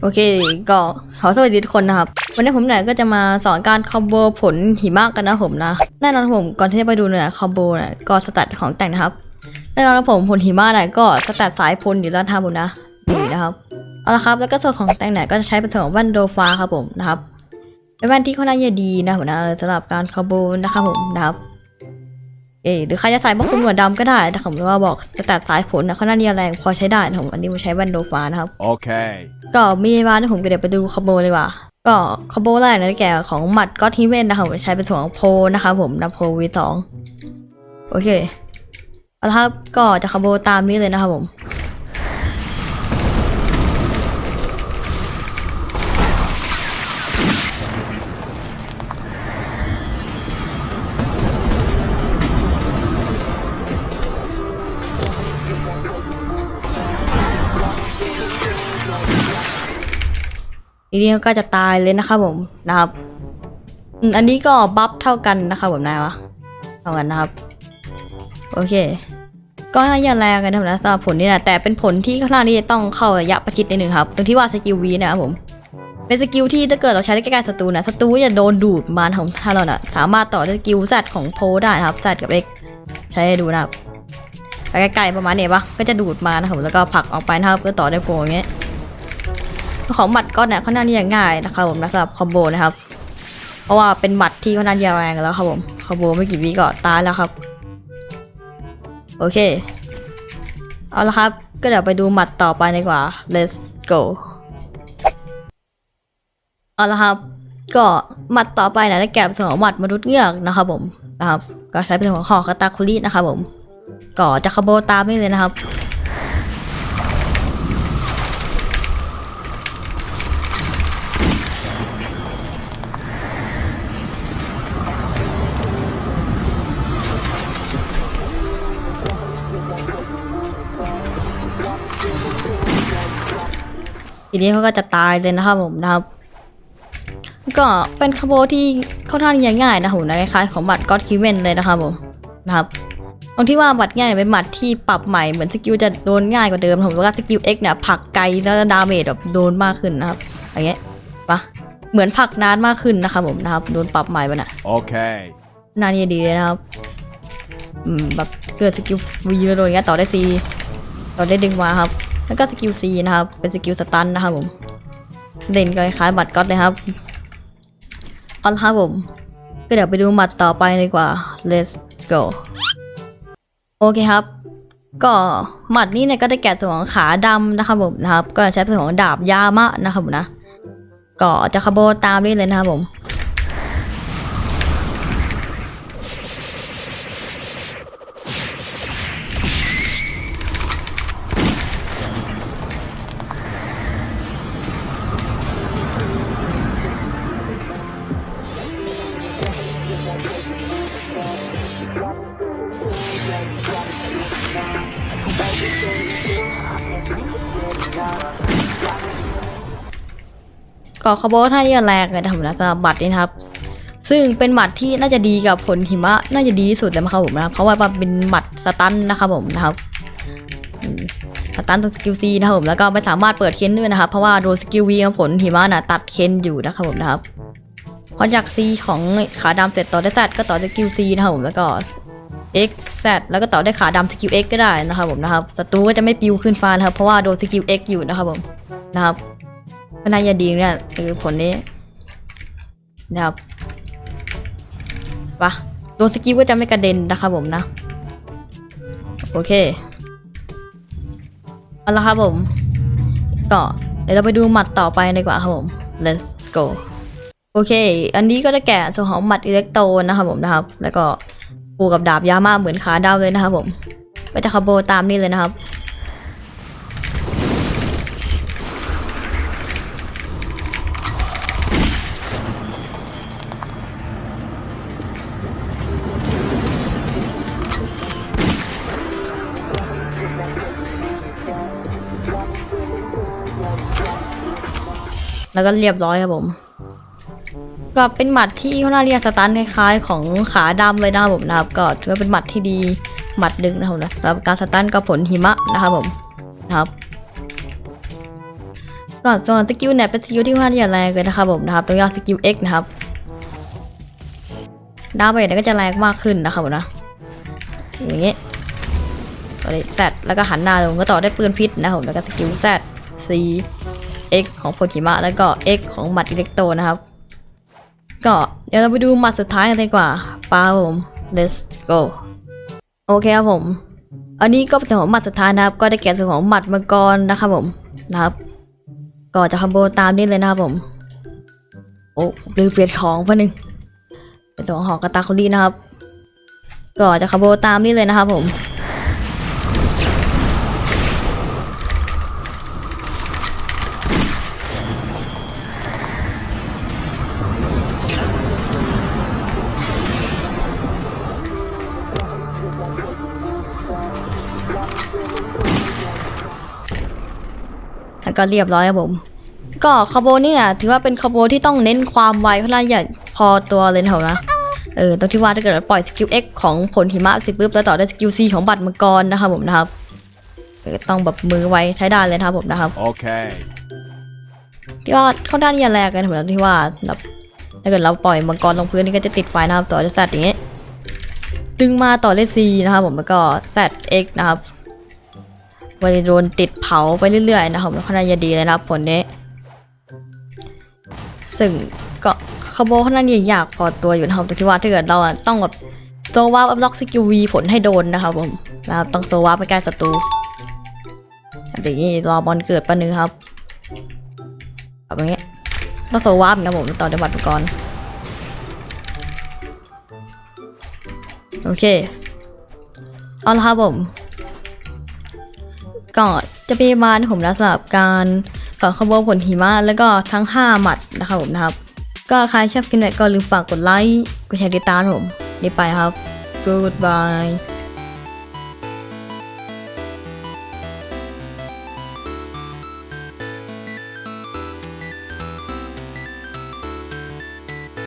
โอเค ก็ขอสวัสดีทุกคนนะครับ วันนี้ผมเนี่ยก็จะมาสอนการคอมโบผลหิมะกันนะผมนะแน่นอนผมก่อนที่จะไปดูเนี่ยคอมโบเนี่ยก็สแตทของแต่งนะครับแน่นอนผมผลหิมะเนี่ยก็สแตทสายพลอยู่แล้วนะครับผมนะนี่นะครับเอาละครับแล้วก็ส่วนของแต่งเนี่ยก็จะใช้เป็นส่วนของแว่นโดฟ้าครับผมนะครับเป็นแว่นที่ค่อนข้างจะดีนะผมนะสำหรับการคอมโบนะครับผมนะครับเออหรือใครจะใส่บล็อกคุมหนวดดำก็ได้แต่ผมว่าบอกสแตทสายผลนะค่อนข้างจะแรงพอใช้ได้นะผมอันนี้ผมใช้แว่นโดฟ้านะครับ Okay. ก็มีบ้านที่ผมก็เดี๋ยวไปดูคอมโบเลยว่ะก็คอมโบแรกนะแก่ของหมัดก็ทีเวนนะคะผมใช้เป็นส่วนของโพนะคะผมนะโพวีสองโอเคเอาละครับก็จะคอมโบตามนี้เลยนะครับผม ทีนี้ก็จะตายเลยนะครับผมนะครับอันนี้ก็บัฟเท่ากันนะครับผมนายวะเท่ากันนะครับ โอเค ก็น่าจะแรงกันนะครับนะสำหรับผลนี้นะแต่เป็นผลที่ค่อนข้างที่จะต้องเข้าระยะประชิดนิดนึงครับ ตรงที่ว่าสกิลวีนะครับผมเป็นสกิลที่ถ้าเกิดเราใช้ได้ใกล้ๆศัตรูนะศัตรูจะโดนดูดมาของถ้าเราน่ะสามารถต่อสกิลแซดของโพได้นะครับแซดกับเอ็กใช้ดูนะครับไปใกล้ๆประมาณนี้ปะก็จะดูดมานะครับแล้วก็ผลักออกไปนะครับเพื่อต่อด้โพอย่างเงี้ย ของหมัดก้อนเนี่ยค่อนข้างที่จะง่ายนะครับผมนะสำหรับคอมโบนะครับ เพราะว่าเป็นหมัดที่ค่อนข้างจะแรงแล้วครับผมคอมโบไม่กี่วิก็ตายแล้วครับ โอเค เอาละครับ ก็เดี๋ยวไปดูหมัดต่อไปดีกว่า let's go เอาละครับ ก็หมัดต่อไปนะได้แก่เป็นส่วนของหมัดมนุษย์เงือกนะครับผมนะครับ ก็ใช้เป็นส่วของคอคาตาคุรินะครับผมก็จะคาโบตามนี่เลยนะครับ ทีนี้เขาก็จะตายเลยนะครับผมนะครับก็เป็นคาโบที่ค่อนข้างจะง่ายนะผมนะคล้ายๆของบัตรก็อดคิเวนเลยนะครับผมนะครับตรงที่ว่าบัตรง่ายเป็นบัตรที่ปรับใหม่เหมือนสกิลจะโดนง่ายกว่าเดิมผมว่าสกิล X เนี่ยผลักไกลแล้วดาเมจแบบโดนมากขึ้นนะครับอย่างเงี้ยปะเหมือนผลักนานมากขึ้นนะครับผมนะครับโดนปรับใหม่ไปน่ะ Okay. นานดีเลยนะครับอืมแบบเกิดสกิลวีแล้วโดนอย่างเงี้ยต่อได้ซีต่อได้ดึงมาครับ แล้วก็สกิลซีนะครับ เป็นสกิลสตันนะครับผมเด่นก็คล้ายบัตรก๊อตเลยครับเอาละครับผม ก็เดี๋ยวไปดูหมัดต่อไปดีกว่า let's go โอเคครับ ก็หมัดนี้เนี่ยก็ได้แก่ส่วนของขาดำนะครับผมนะครับ ก็ใช้ส่วนของดาบยามะนะครับผมนะ ก็จะคาโบตามนี้เลยนะครับผม ก็คาร์โบท่าที่จะแรงเลยนะครับผมนะสำหรับบัตรนี้นะครับ ซึ่งเป็นหมัดที่น่าจะดีกับผลหิมะน่าจะดีที่สุดเลยนะครับผมนะเพราะว่ามันเป็นหมัดสตันนะครับผมนะครับสตันตัวสกิลซีนะครับผมแล้วก็ไม่สามารถเปิดเค้นด้วยนะครับ เพราะว่าโดนสกิลวีของผลหิมะน่ะตัดเค้นอยู่นะครับผมนะครับพราะจากซีของขาดำเสร็จต่อได้แซดก็ต่อด้สกิลซีนะครับผมแล้วก็ X Z แซดแล้วก็ต่อได้ขาดำสกิล X ก็ได้นะครับผมนะครับศัตรูก็จะไม่ปิวขึ้นฟ้านะครับเพราะว่าโดนสกิล X อยู่นะครับผมนะครับ ก็น่าจะดีเนี่ยคือผลนี้นะครับปะโดนสกิลก็จะไม่กระเด็นนะครับผมนะ โอเคเอาละครับผมก็เดี๋ยวเราไปดูหมัดต่อไปดีกว่าครับผม let's go โอเค อันนี้ก็จะแก่ส่วนของหมัดอิเล็กโตนะครับผมนะครับ แล้วก็ปูกับดาบยามาเหมือนขาดาวเลยนะครับผมก็จะคาโบตามนี่เลยนะครับ แล้วก็เรียบร้อยครับผม ก็เป็นหมัดที่เขาน่าเรียกสตันคล้ายๆของขาดำเลยนะครับผมนะครับ ก็ถือว่าเป็นหมัดที่ดีหมัดหนึ่งนะครับนะสำหรับการสตันกับผลหิมะนะครับผมนะครับก่อนส่วนสกิลเนี่ยเป็นสกิลที่ค่อนข้างที่จะแรงเลยนะครับผมนะครับตัวย่อสกิล X นะครับดาเมจเนี่ยก็จะแรงมากขึ้นนะครับผมนะอย่างงี้ตัวนี้ Z แล้วก็หันหน้าลงก็ต่อได้ปืนพิษนะครับผมแล้วก็สกิล Z C X ของโพธิมะแล้วก็ X ของหมัดอิเล็กโตนะครับ ก็เดี๋ยวเราไปดูหมัดสุดท้ายกันดีกว่าปาผม let's go โอเคครับผม อันนี้ก็เป็นของหมัดสุดท้ายนะครับ ก็ได้แก่ส่วนของหมัดมังกรนะครับผมนะครับ ก็จะคอมโบตามนี้เลยนะครับผม โอ้ผมลืมเปลี่ยนของเพะนึงเป็นตัวของหอกระตาคุรีนะครับ ก็จะคอมโบตามนี้เลยนะครับผม ก็เรียบร้อยครับผม ก็คาโบเนี่ยถือว่าเป็นคาโบที่ต้องเน้นความไวเพราะน่าใหญ่พอตัวเลยเถอะนะเออตรงที่ว่าถ้าเกิดเราปล่อยสกิล X ของผลหิมะเสิปุ๊บแล้วต่อด้วยสกิล C ของบัตรมังกรนะครับผมนะครับเออต้องแบบมือไวใช้ได้เลยนะครับผมนะครับ Okay. ที่ว่าเข้าด้านยาแรกกันผมนะที่ว่าแบบถ้าเกิดเราปล่อยมังกรลงพื้นนี่ก็จะติดไฟนะครับต่อจะแซดอย่างเงี้ยดึงมาต่อด้วย C นะครับผมแล้วก็ ZX นะครับ ไวโดนติดเผาไปเรื่อยๆนะครับแล้วค่อนข้างจะดีเลยนะผลนี้ ซึ่งก็คาโบค่อนข้างจะยากพอตัวอยู่นะครับแต่ที่ว่าถ้าเกิดเราต้องแบบโซวาร์ปล็อกสกิลวีผลให้โดนนะครับผมนะครับต้องโซวาร์ปไปใกล้ศัตรูแบบนี้รอบอลเกิดปะนึงครับแบบนี้ต้องโซวาร์ปนะผมต่อจังหวัดมังกรโอเค เอาละครับผม ก็จะเป็นบาณผมนะสำหรับการสอนขบวนผลหิมะแล้วก็ทั้ง 5 หมัดนะครับผมนะครับ ก็ใครชอบคลิปไหนก็ลืมฝากกดไลค์กดแชร์ติดตามผมนี่ไปครับ goodbye